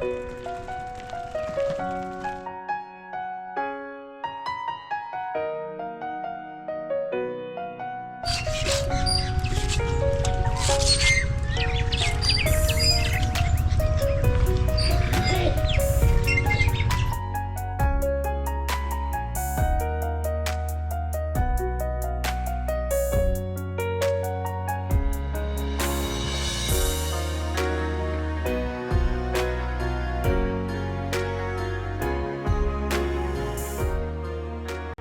Thank you.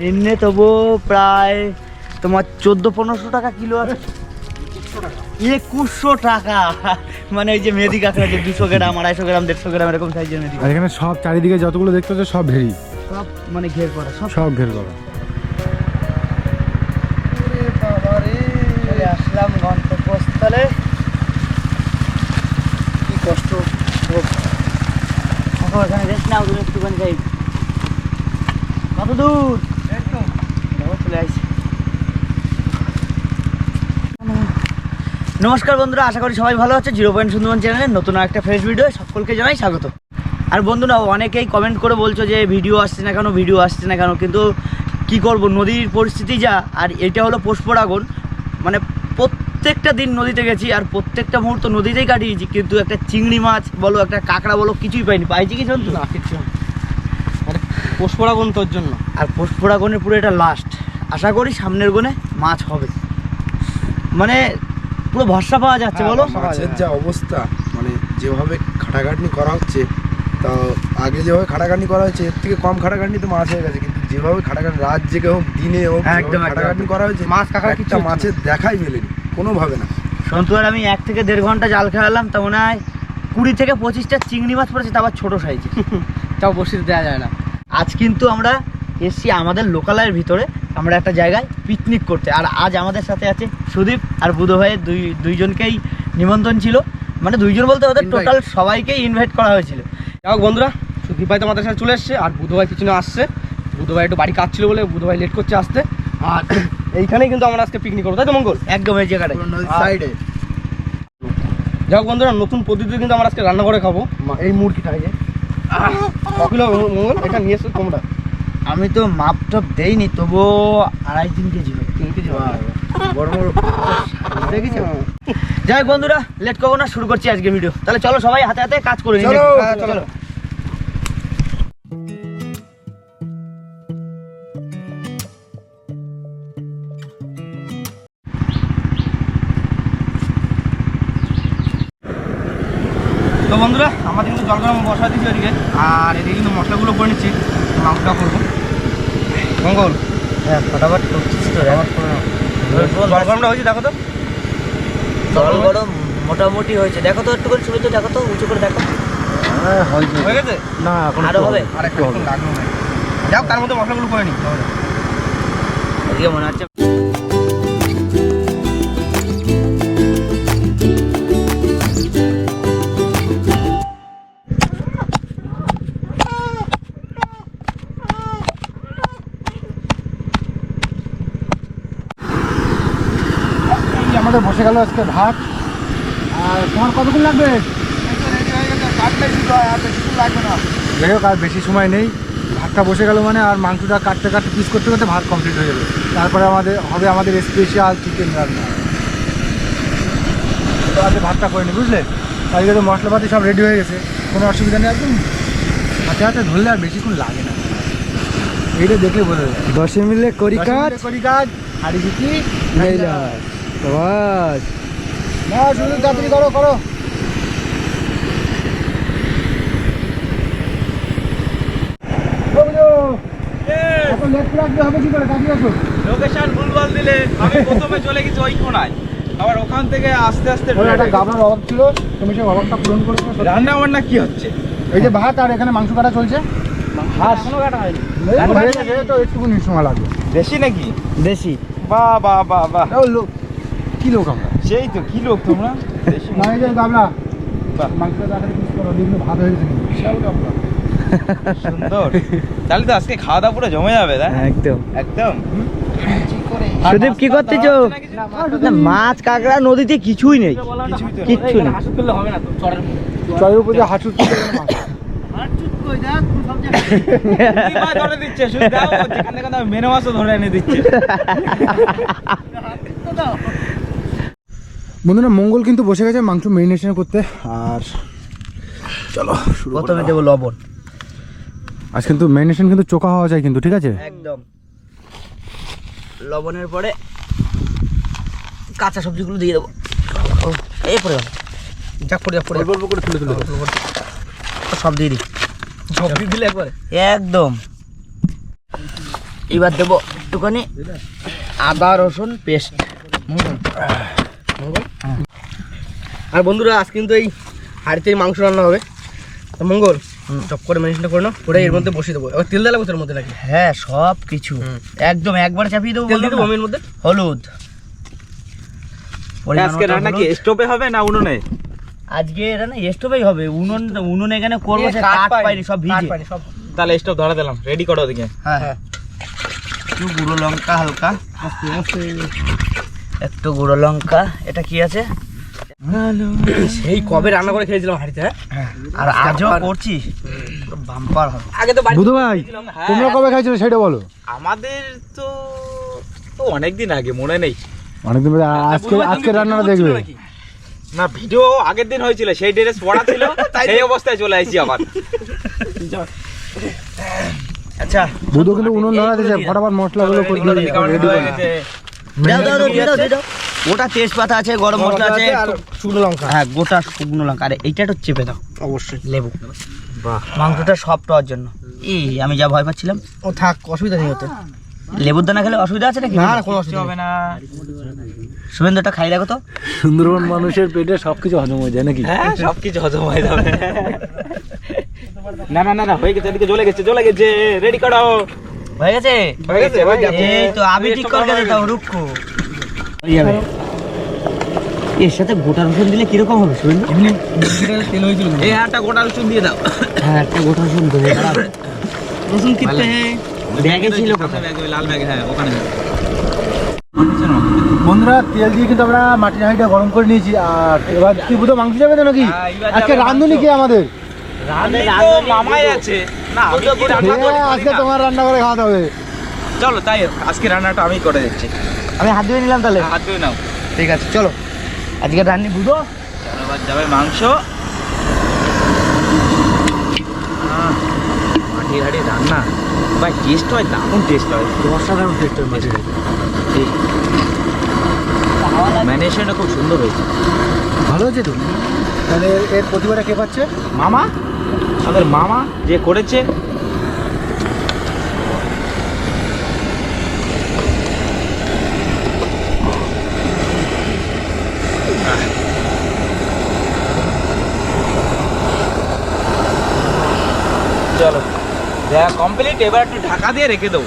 নিম্নে তবু প্রায় তোমার চোদ্দ পনেরোশো টাকা কিলো আছে। একুশশো টাকা। মানে এই যে মেদি কাঁকড়া যে দুশো গ্রাম আড়াইশো গ্রাম দেড়শো গ্রাম এরকম সাইজের মেদি আর এখানে সব চারিদিকে যতগুলো দেখতে হচ্ছে সব ভেরি সব মানে ঘের করা সব। সব ঘের করা। আসলাম গন্তব্যস্থলে। কি কষ্ট এখন এখানে রেস্ট নাও তুমি একটুখানি যাই। কত দূর? চলে নমস্কার বন্ধুরা আশা করি সবাই ভালো আছে। জিরো পয়েন্ট সুন্দরবন চ্যানেলের নতুন একটা ফ্রেশ ভিডিও সকলকে জানাই স্বাগত। আর বন্ধুরা অনেকেই কমেন্ট করে বলছো যে ভিডিও আসছে না কেন ভিডিও আসছে না কেন কিন্তু কি করব? নদীর পরিস্থিতি যা আর এটা হলো পোষপরাগন মানে প্রত্যেকটা দিন নদীতে গেছি আর প্রত্যেকটা মুহূর্ত নদীতেই কাটিয়েছি কিন্তু একটা চিংড়ি মাছ বলো একটা কাঁকড়া বলো কিছুই পাইনি। পাইছি কি জন্তু না কিচ্ছু না। আরে পোষপরাগন তোর জন্য। আর পোষপরাগনের পুরো এটা লাস্ট আশা করি সামনের গুণে মাছ হবে। মানে পুরো ভরসা পাওয়া যাচ্ছে হ্যাঁ, বলো? মাছের যা অবস্থা মানে যেভাবে খাটাখাটনি করা হচ্ছে তা আগে যেভাবে খাটাখাটনি করা হচ্ছে এর থেকে কম খাটাখাটনি তো মাছ হয়ে গেছে কিন্তু যেভাবে খাটাখাটনি রাত জেগে হোক দিনে হোক হ্যাঁ, একদম, খাটাখাটনি করা হয়েছে মাছ কিচ্ছু একটা মাছের দেখাই মেলেনি কোনোভাবে না। সন্তু আর আমি এক থেকে দেড় ঘণ্টা জাল খেলালাম তা মনে হয় কুড়ি থেকে পঁচিশটা চিংড়ি মাছ পড়েছে তা আবার ছোটো সাইজে। তাও বসিতে দেওয়া যায় না। আজ কিন্তু আমরা এসছি আমাদের লোকালয়ের ভিতরে আমরা একটা জায়গায় পিকনিক করতে। আর আজ আমাদের সাথে আছে সুদীপ আর বুধ ভাইয়ের দুই দুইজনকেই নিমন্ত্রণ ছিল। মানে দুইজন বলতে ওদের টোটাল সবাইকেই ইনভাইট করা হয়েছিল। যাই হোক বন্ধুরা সুদীপ ভাই তো আমাদের সাথে চলে এসছে আর বুধ ভাই পিছনে আসছে। বুধ ভাই একটু বাড়ি কাজ ছিল বলে বুধ ভাই লেট করছে আসতে। আর এইখানেই কিন্তু আমরা আজকে পিকনিক করব তাই তো মঙ্গল? একদম এই জায়গাটায় সাইডে যাই হোক বন্ধুরা নতুন পদ্ধতি কিন্তু আমরা আজকে রান্না করে খাব। এই মুরগিটা ককিলো মঙ্গল? এটা নিয়ে এসছো তোমরা। আমি তো মাপ টপ দেইনি তবুও আড়াই তিন কেজি হবে। তিন কেজি। বড় বড় দেখেছ? যাই বন্ধুরা লেট করব না শুরু করছি আজকে ভিডিও তাহলে চলো সবাই হাতে হাতে কাজ করে চলো, চলো। তো বন্ধুরা আমাদের কিন্তু জল গরম বসা দিচ্ছি ওদিকে। আর এদিকে কিন্তু মশলাগুলো করে নিচ্ছি। মাংসটা করব। মঙ্গল? হ্যাঁ ফটাফট করছিস তো ফটাফট জল গরমটা হয়েছে দেখো তো। জল গরম। মোটামুটি হয়েছে। দেখো তো একটু করে শুনে তো দেখো তো উঁচু করে দেখো। হ্যাঁ হয়ে গেছে? না এখন আরও হবে? আর একটু লাগবে। যাও তার মধ্যে মশলাগুলো করে নিই এদিকে মনে হচ্ছে বসে গেল আজকে ভাত। আর তোমার কতক্ষণ লাগবে? যাই হোক আর বেশি সময় নেই। ভাতটা বসে গেল মানে আর মাংসটা কাটতে কাটতে পিস করতে করতে ভাত কমপ্লিট হয়ে যাবে তারপরে আমাদের হবে আমাদের স্পেশাল চিকেন রান্না। তো আজকে ভাতটা করে নি বুঝলে? আজকে তো মশলাপাতি সব রেডি হয়ে গেছে। কোনো অসুবিধা নেই একদম। হাতে হাতে ধরলে আর বেশিক্ষণ লাগে না। এইটা দেখলে বোঝা যায়। দশে মিলে করি মিনিটে করি কাজ হাড়ি বিক্রি বাস না শুধু তাড়াতাড়ি করো করো। লোকেশন ভুলভাল দিলে আমি প্রথমে চলে গেছি ওই কোনায়। আবার ওখান থেকে আস্তে আস্তে একটা গাবলার অভাব ছিল তুমি সেই অভাবটা পূরণ করেছ। রান্না বান্না কি হচ্ছে? এই যে ভাত আর এখানে মাংস কাটা চলছে। হাঁস কোনো কাটা হয়নি। হয়ে একটুখানি সময় লাগবে। বেশি নাকি? দেশি। বাহ বাহ বাহ বাহ। লোক কি লোক আমরা সেই তো কি লোক তোমরা বেশি না। এই যে গাবলা মাংসটা তাড়াতাড়ি পিস করো দেখলে ভাত হয়ে গেছে বিশাল গামলা। সুন্দর। তাহলে তো আজকে খাওয়া দাওয়া পুরো জমে যাবে একদম। একদম? সুদীপ কি করতেছো? মাছ কাঁকড়া নদীতে কিছুই নেই। কিচ্ছু নেই। চরের উপর মেনে মাছও ধরে এনে দিচ্ছে। বন্ধুরা মঙ্গল কিন্তু বসে গেছে মাংস মেরিনেশন করতে। আর চলো শুরু প্রথমে দেবো লবণ। আজ কিন্তু মেরিনেশন কিন্তু চোখা হওয়া যায় কিন্তু ঠিক আছে? একদম। লবণের পরে কাঁচা সবজিগুলো দিয়ে দেবো। ও, এই পরে। যাক পড়ে যাক পড়ে অল্প করে তুলে তুলে। সব দিয়ে দিই। সব দিয়ে দিলে একবারে? একদম। এবার দেবো একটুখানি আদা রসুন পেস্ট। আর বন্ধুরা আজ কিন্তু এই হাড়িতে মাংস রান্না হবে। তো মঙ্গল চপ করে মেরিনেশনটা করে নাও। করে এর মধ্যে বসিয়ে দেবো। এবার তেল দেওয়া লাগবে তোর মধ্যে নাকি? হ্যাঁ সব কিছু। একদম একবার চাপিয়ে দেবো তেল দিয়ে দেবো এর মধ্যে? হলুদ। আজকে রান্না কি স্টোভে হবে না উনুনে? আজকে রান্না স্টোভেই হবে। উনুন উনুন এখানে করব সে কাঠ পাইনি সব ভিজে। সব। তাহলে স্টোভ ধরা দিলাম রেডি করো ওদিকে। হ্যাঁ। হ্যাঁ। একটু গুঁড়ো লঙ্কা হালকা। একটু গুঁড়ো লঙ্কা এটা কি আছে? সেই কবে রান্না করে খেয়েছিলাম হাড়িতে হ্যাঁ? আর আজও করছি। বাম্পার হবে। আগে তো বুধু ভাই হ্যাঁ। তোমরা কবে খাইছিলে সেটা বলো। আমাদের তো তো অনেকদিন আগে মনে নেই। অনেকদিন পরে আজকে আজকে রান্নাটা দেখবে। না ভিডিও আগের দিন হয়েছিল সেই ড্রেস পড়া ছিল সেই অবস্থায় চলে আসছি আবার। আচ্ছা বুধু কিন্তু উনুন ধরা দিয়েছে ফটাফট মশলাগুলো রেডি করে। দাও দাও দাও, দাও দাও ওটা তেজপাতা আছে গরম মশলা আছে শুকনো লঙ্কা। হ্যাঁ গোটা শুকনো লঙ্কা। আর এইটা একটু চেপে দাও। অবশ্যই। লেবু। মাংসটা সফট হওয়ার জন্য। এই আমি যা ভয় পাচ্ছিলাম। ও থাক অসুবিধা নেই ওতে। লেবুর দানা খেলে অসুবিধা আছে নাকি? না কোনো অসুবিধা হবে না। শুভেন্দুটা খাই রাখো তো। সুন্দরবন মানুষের পেটে সবকিছু হজম হয়ে যায় নাকি? হ্যাঁ সবকিছু হজম হয়ে যাবে। না না না না হয়ে গেছে এদিকে জ্বলে গেছে জ্বলে গেছে। রেডি করো। হয়ে গেছে? হয়ে গেছে এই তো আমি ঠিক করে গেছে তাও রুক্ষ। হয়ে যাবে। এর সাথে গোটা রসুন দিলে কীরকম হবে শুভেন্দু এমনি তেল হয়েছিল এই একটা গোটা রসুন দিয়ে দাও। হ্যাঁ একটা গোটা রসুন ব্যাগে ছিল কোথায়? লাল ব্যাগে হ্যাঁ ওখানে। বন্ধুরা তেল দিয়ে কিন্তু আমরা মাটির হাঁড়িটা গরম করে নিয়েছি আর এবার কি বুধ মাংস যাবে তো নাকি? হ্যাঁ, আজকে মাংস। কে আমাদের? মামাই আছে। না আমি কি রান্না করি, হ্যাঁ, আজকে তোমার রান্না করে খাওয়াতে হবে। চলো তাই আজকে রান্নাটা আমি করে দিচ্ছি। আমি হাত ধুয়ে নিলাম তাহলে? হাত ধুয়ে নাও। ঠিক আছে চলো। আজকে রান্নি বুঝো যাবে মাংস। আহ, মাটির হাড়ি রান্না। ভাই টেস্ট হয় দারুণ টেস্ট হয়। অসাধারণ টেস্ট হয় মাটির ম্যানেজমেন্টটা খুব সুন্দর হয়েছে। ভালো হয়েছে তো? তাহলে এর প্রতিবারে কে পাচ্ছে? মামা? আমাদের মামা যে করেছে। চলো দেখা কমপ্লিট এবার একটু ঢাকা দিয়ে রেখে দেবো।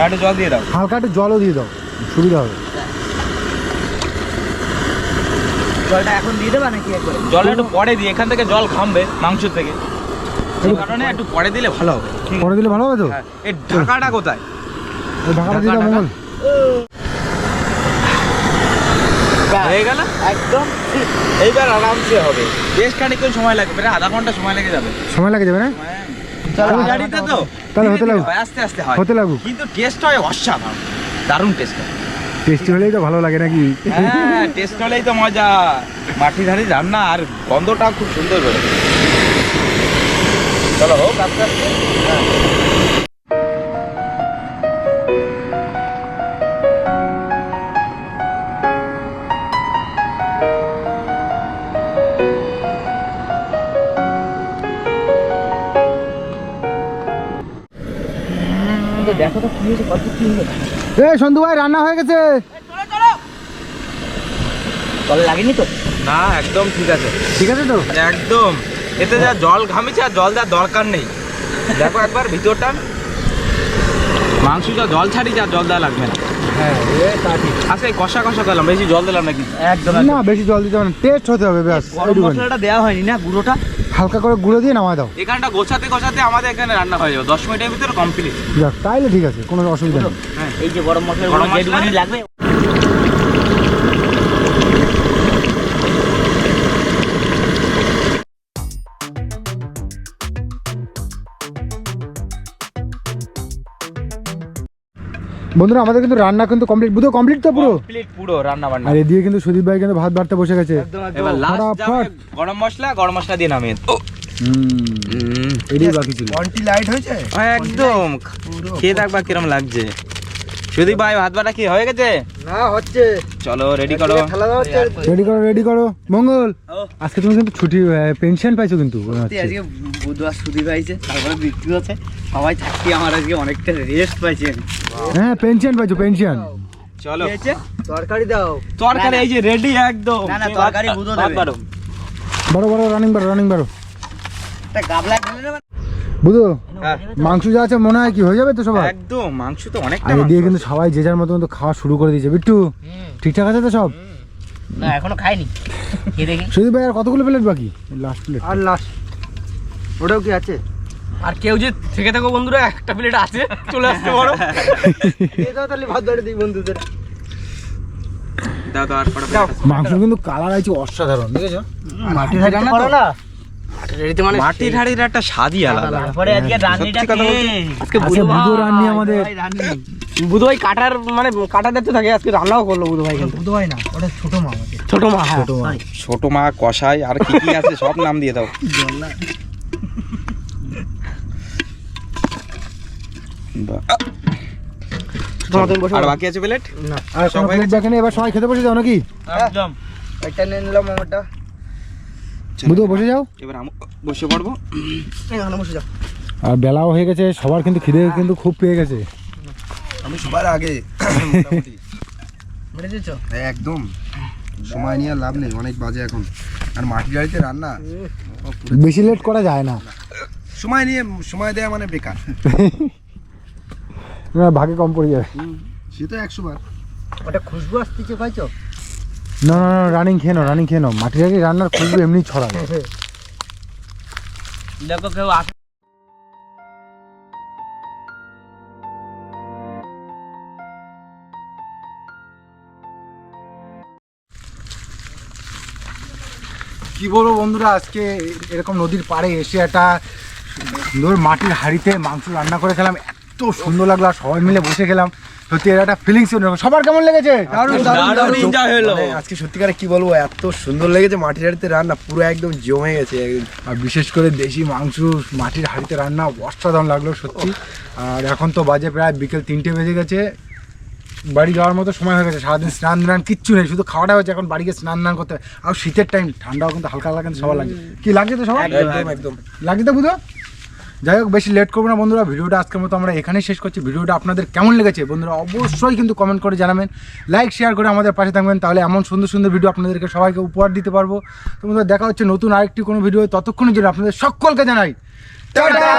আর একটু জল দিয়ে দাও। হালকা একটু জলও দিয়ে দাও সুবিধা হবে। জলটা এখন দিয়ে দেবা নাকি একবারে? জল একটু পরে দিই এখান থেকে জল খামবে মাংস থেকে। সেই কারণে একটু পরে দিলে ভালো হবে। পরে দিলে ভালো হবে তো? হ্যাঁ এই ঢাকাটা কোথায়? ঢাকাটা ঢাকা, মঙ্গল। হয়ে গেল? একদম এইবার আরামসে হবে। বেশ খানিকক্ষণ সময় লাগবে প্রায় আধা ঘণ্টা সময় লেগে যাবে। সময় লাগে যাবে না? তো। তাহলে হতে লাগুক। আস্তে আস্তে হয়। হতে লাগুক কিন্তু টেস্ট হয় অসাধারণ। দারুণ টেস্ট হয়। টেস্টি হলেই তো ভালো লাগে নাকি? হ্যাঁ টেস্ট হলেই তো মজা। মাটি ধারে রান্না আর গন্ধটাও খুব সুন্দর বেরোয় চলো, হোক, আস্তে আস্তে। দেখো তো কি হয়েছে কত কি হলো? এ সন্ধু ভাই রান্না হয়ে গেছে। জল লাগেনি তো? না একদম ঠিক আছে। ঠিক আছে তো? একদম। এতে যা জল ঘামিছে আর জল দেওয়ার দরকার নেই। দেখো একবার ভিতরটা। মাংস যা জল ছাড়ি যা জল দেওয়া লাগবে না। হ্যাঁ কষা কষা করলাম বেশি জল দিলাম নাকি? একদম না বেশি জল দিতে হবে না টেস্ট হতে হবে ব্যাস। মশলাটা দেওয়া হয়নি না গুঁড়োটা? হালকা করে গুঁড়ো দিয়ে নামায় দাও। এখানটা গোছাতে গোছাতে আমাদের এখানে রান্না হয়ে যাবে। দশ মিনিটের ভিতরে কমপ্লিট যাক তাইলে ঠিক আছে কোনো অসুবিধা নেই। এই যে গরম মশলা গরম মশলা? লাগবে। বন্ধুরা আমাদের কিন্তু রান্না কিন্তু কমপ্লিট বুধ কমপ্লিট তো পুরো? কমপ্লিট পুরো রান্না বান্না আর এদিকে কিন্তু সুদীপ ভাই কিন্তু ভাত বাড়তে বসে গেছে। এবার লাস্ট গরম মশলা গরম মশলা দিয়ে নামিয়ে তো হুম। এটাই বাকি ছিল। কন্টি লাইট হয়েছে? একদম। খেয়ে দেখবা কিরম লাগছে। সুদীপ ভাই ভাত বাটা কি হয়ে গেছে? না হচ্ছে। চলো রেডি করো। রেডি করো রেডি করো। মঙ্গল আজকে তুমি কিন্তু ছুটি পেনশন পাইছো কিন্তু। আজকে বুধবার ছুটি পাইছে তারপরে বিক্রি হচ্ছে। সবাই থাকতে আমার আজকে অনেকটা রেস্ট পাইছি হ্যাঁ পেনশন পাইছো পেনশন চলো। তরকারি দাও। তরকারি এই যে রেডি একদম। না, না, তরকারি বুধো দেবে। বড়। বড় রানিং বারো রানিং বারো একটা গাবলায় বুধু হ্যাঁ। মাংস যা আছে মনে হয় কি হয়ে যাবে তো সবার? একদম মাংস তো অনেকটা আর এদিকে কিন্তু সবাই যে যার মতো মতো খাওয়া শুরু করে দিয়েছে বিট্টু। ঠিকঠাক আছে তো সব? না এখনও খাইনি। সুদীপ ভাই আর কতগুলো প্লেট বাকি? লাস্ট প্লেট আর লাস্ট ওটাও কি আছে? আর কেউ যে থেকে থাকো বন্ধুরা একটা প্লেট আছে। চলে আসতে পারো দিয়ে দাও তাহলে ভাত বাড়ি দিই বন্ধুদের। আছে? মাংস কিন্তু কালার আছে অসাধারণ দেখেছ? মাটি থাকতে পারো না মানে মাটির হাড়ির একটা স্বাদই আলাদা। তারপরে আজকে রান্নিটা সত্যি আজকে আজকে রান্নি আমাদের। ভাই, বুধ ভাই কাটার মানে কাটার দায়িত্ব থাকে আজকে রান্নাও করল বুধ ভাই কিন্তু। বুধ ভাই না ওটা ছোট মা ছোট মা হ্যাঁ। ছোট মা। ছোট মা কষাই আর কি কি আছে সব নাম দিয়ে দাও। আর বাকি আছে প্লেট? আর সবাই এবার সবাই খেতে বসে যাও নাকি? একদম। একটা নিয়ে নিলাম আমারটা। বুধো বসে যাও। এবার আমি বসে পড়ব। এখানে বসে যাও। আর বেলাও হয়ে গেছে সবার কিন্তু খিদে কিন্তু খুব পেয়ে গেছে। আমি সবার আগে। মোটামুটি। মেরে একদম। সময় নিয়ে আর লাভ নেই অনেক বাজে এখন। আর মাটির বাড়িতে রান্না? বেশি লেট করা যায় না। সময় নিয়ে সময় দেওয়া মানে বেকার। ভাগে কম পড়ে যাবে সে তো একশো বার। ওটা খুশবু আসতেছে পাইছো না না না রানিং খেয়ে নাও রানিং খেয়ে নাও। মাটির আগে রান্নার খুশবু এমনি ছড়ায় দেখো কেউ আসে কি বলব বন্ধুরা আজকে এরকম নদীর পাড়ে এসে একটা সুন্দর মাটির হাঁড়িতে মাংস রান্না করে খেলাম। এত সুন্দর লাগল আর সবাই মিলে বসে খেলাম। সত্যি এর একটা ফিলিংস সবার কেমন লেগেছে? দারুণ enjoy হলো। মানে আজকে সত্যিকারে কি বলব এত সুন্দর লেগেছে মাটির বাড়িতে রান্না পুরো একদম জমে গেছে আর বিশেষ করে দেশি মাংস মাটির হাঁড়িতে রান্না অসাধারণ লাগল সত্যি। আর এখন তো বাজে প্রায় বিকেল তিনটে বেজে গেছে। বাড়ি যাওয়ার মতো সময় হয়ে গেছে সারাদিন স্নান ধান কিচ্ছু নেই শুধু খাওয়াটা হচ্ছে এখন বাড়ি গিয়ে স্নান ধান করতে আর শীতের টাইম ঠান্ডাও কিন্তু হালকা হালকা কিন্তু সবার লাগে কি লাগছে তো সবার? একদম একদম। লাগছে তো বুঝো যাই হোক, বেশি লেট করব না বন্ধুরা। ভিডিওটা আজকের মতো আমরা এখানেই শেষ করছি। ভিডিওটা আপনাদের কেমন লেগেছে বন্ধুরা, অবশ্যই কিন্তু কমেন্ট করে জানাবেন। লাইক শেয়ার করে আমাদের পাশে থাকবেন। তাহলে এমন সুন্দর সুন্দর ভিডিও আপনাদেরকে সবাইকে উপহার দিতে পারব। তো বন্ধুরা, দেখা হচ্ছে নতুন আরেকটি কোনো ভিডিও ততক্ষণের জন্য আপনাদের সকলকে জানাই, টাটা!